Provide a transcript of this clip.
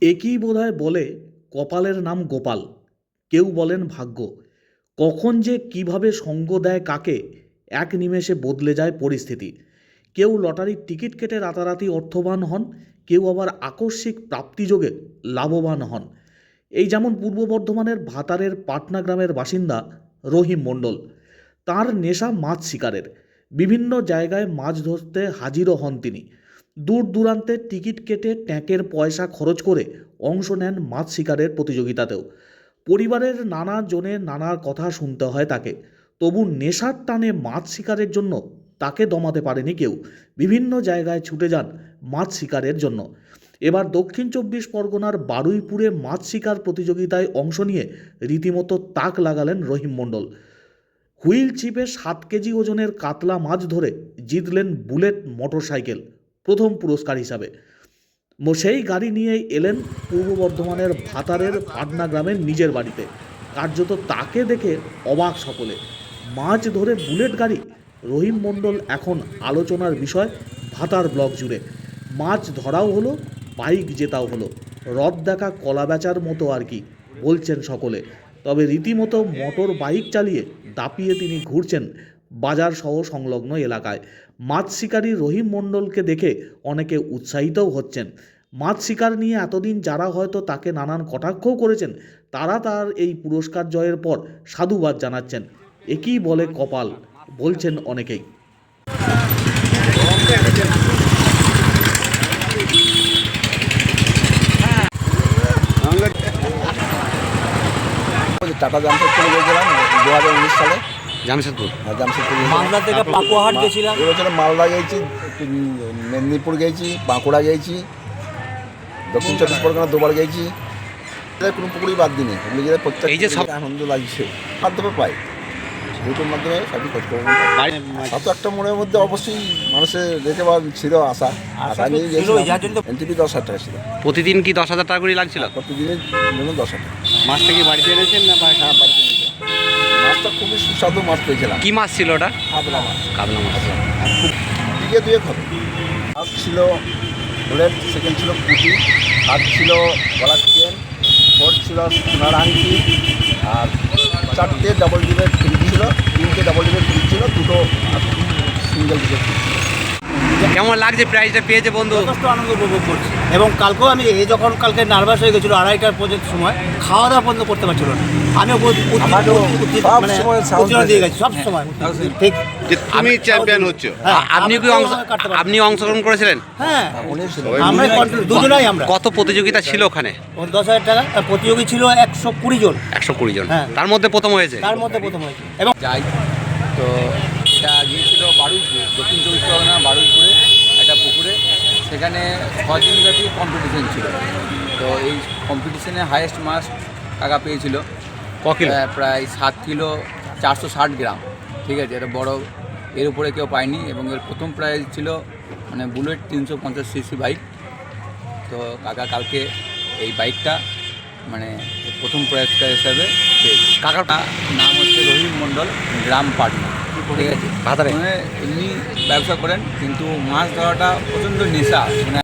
একই বোধহয় বলে কপালের নাম গোপাল। কেউ বলেন ভাগ্য। কখন যে কীভাবে সঙ্গ দেয় কাকে, এক নিমেষে বদলে যায় পরিস্থিতি। কেউ লটারির টিকিট কেটে রাতারাতি অর্থবান হন, কেউ আবার আকস্মিক প্রাপ্তিযোগে লাভবান হন। এই যেমন পূর্ব বর্ধমানের ভাতারের পাটনা গ্রামের বাসিন্দা রহিম মণ্ডল। তার নেশা মাছ শিকারের। বিভিন্ন জায়গায় মাছ ধরতে হাজিরও হন তিনি। দূর দূরান্তে টিকিট কেটে ট্যাঁকের পয়সা খরচ করে অংশ নেন মাছ শিকারের প্রতিযোগিতাতেও। পরিবারের নানা জনের নানার কথা শুনতে হয় তাকে। তবু নেশার টানে মাছ শিকারের জন্য তাকে দমাতে পারেনি কেউ। বিভিন্ন জায়গায় ছুটে যান মাছ শিকারের জন্য। এবার দক্ষিণ চব্বিশ পরগনার বারুইপুরে মাছ শিকার প্রতিযোগিতায় অংশ নিয়ে রীতিমতো তাক লাগালেন রহিম মণ্ডল। হুইল চিপে সাত কেজি ওজনের কাতলা মাছ ধরে জিতলেন বুলেট মোটরসাইকেল। প্রথম পুরস্কার হিসাবে। সেই গাড়ি নিয়েই এলেন পূর্ব বর্ধমানের ভাতারের পাটনা গ্রামের নিজের বাড়িতে। কার্যত তাকে দেখে অবাক সকলে। মাছ ধরে বুলেট গাড়ি? রহিম মণ্ডল এখন আলোচনার বিষয় ভাতার ব্লক জুড়ে। মাছ ধরাও হলো, বাইক জেতাও হলো। রথ দেখা কলা বেচার মতো আর কি, বলছেন সকলে। তবে রীতিমতো মোটর বাইক চালিয়ে দাপিয়ে তিনি ঘুরছেন বাজার সহ সংলগ্ন এলাকায়। মাছ শিকারী রহিম মণ্ডলকে দেখে অনেকে উৎসাহিতও হচ্ছেন। মাছ শিকার নিয়ে এতদিন যারা হয়তো তাকে নানান কটাক্ষও করেছেন, তারা তার এই পুরস্কার জয়ের পর সাধুবাদ জানাচ্ছেন। একই বলে কপাল, বলছেন অনেকেই। টাটা গিয়েছিলাম দু হাজার উনিশ সালে। জামশেদপুর। আর জামশেদপুর মালদা থেকে পাকুয়াহাট গেছিলাম। এবছর মালদা গেছি মেদিনীপুর গেছি বাঁকুড়া গেছি দক্ষিণ চব্বিশ পরগনা দুবার গেছি। কোনো পুকুরই বাদ দিনে নিজেদের প্রত্যেক এই যে সব- আনন্দ লাগছে। মাধ্যমে পাই ইউটিউব মাধ্যমে সবই খোঁজ খবর সাত একটা মনের মধ্যে অবশ্যই মানুষের রেখে বা ছিল আশা। আশা নিয়ে ছিল, গেছিলাম যার জন্য- এনটিপি দশ হাজার টাকা ছিল। প্রতিদিন কি দশ হাজার টাকা করে লাগছিল? প্রতিদিনের জন্য দশ হাজার টাকা। মাছটা কি বাড়িতে এনেছেন না হ্যাঁ বাড়িতে খুবই মাছ পেয়েছিলাম। কি মাছ ছিল ওটা? কাতলা মাছ। কাতলা মাছ। দুয়ে হবে ফার্স্ট ছিল বুলেট সেকেন্ড ছিল পুঁটি থার্ড ছিল গলা চিকেন ফোর্থ ছিল সোনার আংটি আর চারটে ডাবল ডিবের ফ্রিজ ছিল তিনটে ডাবল ডিবের ফ্রিজ ছিল দুটো সিঙ্গেল ডিবের ফ্রিজ ছিল। কেমন লাগছে প্রাইজটা পেয়েছে বন্ধু? যথেষ্ট আনন্দ উপভোগ করছি। এবং কালকেও আমি এই যখন কালকে নার্ভাস হয়ে গেছিল আড়াইটার পর্যন্ত সময় খাওয়া দাওয়া বন্ধ করতে পারছিল না। সব মানে দিয়ে। গেছি সব সময়। ঠিক। আমি চ্যাম্পিয়ন হচ্ছ। হ্যাঁ, আপনি কি। আপনি অংশগ্রহণ করেছিলেন? হ্যাঁ। উনি আমরা দুজনাই আমরা। কত প্রতিযোগিতা ছিল ওখানে? দশ হাজার টাকা আর প্রতিযোগী ছিল একশো কুড়ি জন। একশো কুড়ি জন। হ্যাঁ। তার মধ্যে প্রথম হয়েছে? তার মধ্যে প্রথম হয়েছে। এবং যাই তো এটা বারুইপুর দক্ষিণ চব্বিশ পরগনা বারুইপুরে একটা পুকুরে। সেখানে ছদিনব্যাপী কম্পিটিশন ছিল। তো এই কম্পিটিশনে হায়েস্ট মাছ টাকা পেয়েছিল। কিলো? প্রায়- সাত কিলো চারশো ষাট গ্রাম। ঠিক আছে এটা বড় এর উপরে কেউ পায়নি এবং এর প্রথম প্রাইজ ছিল মানে বুলেট তিনশো পঞ্চাশ সিসি বাইক তো কাকা কালকে এই বাইকটা মানে প্রথম পুরস্কার হিসাবে পেয়েছে। কাকার নাম হচ্ছে রহিম মণ্ডল গ্রাম পাটনা। ঠিক আছে? মানে এমনি ব্যবসা করেন কিন্তু মাছ ধরাটা প্রচণ্ড নেশা মানে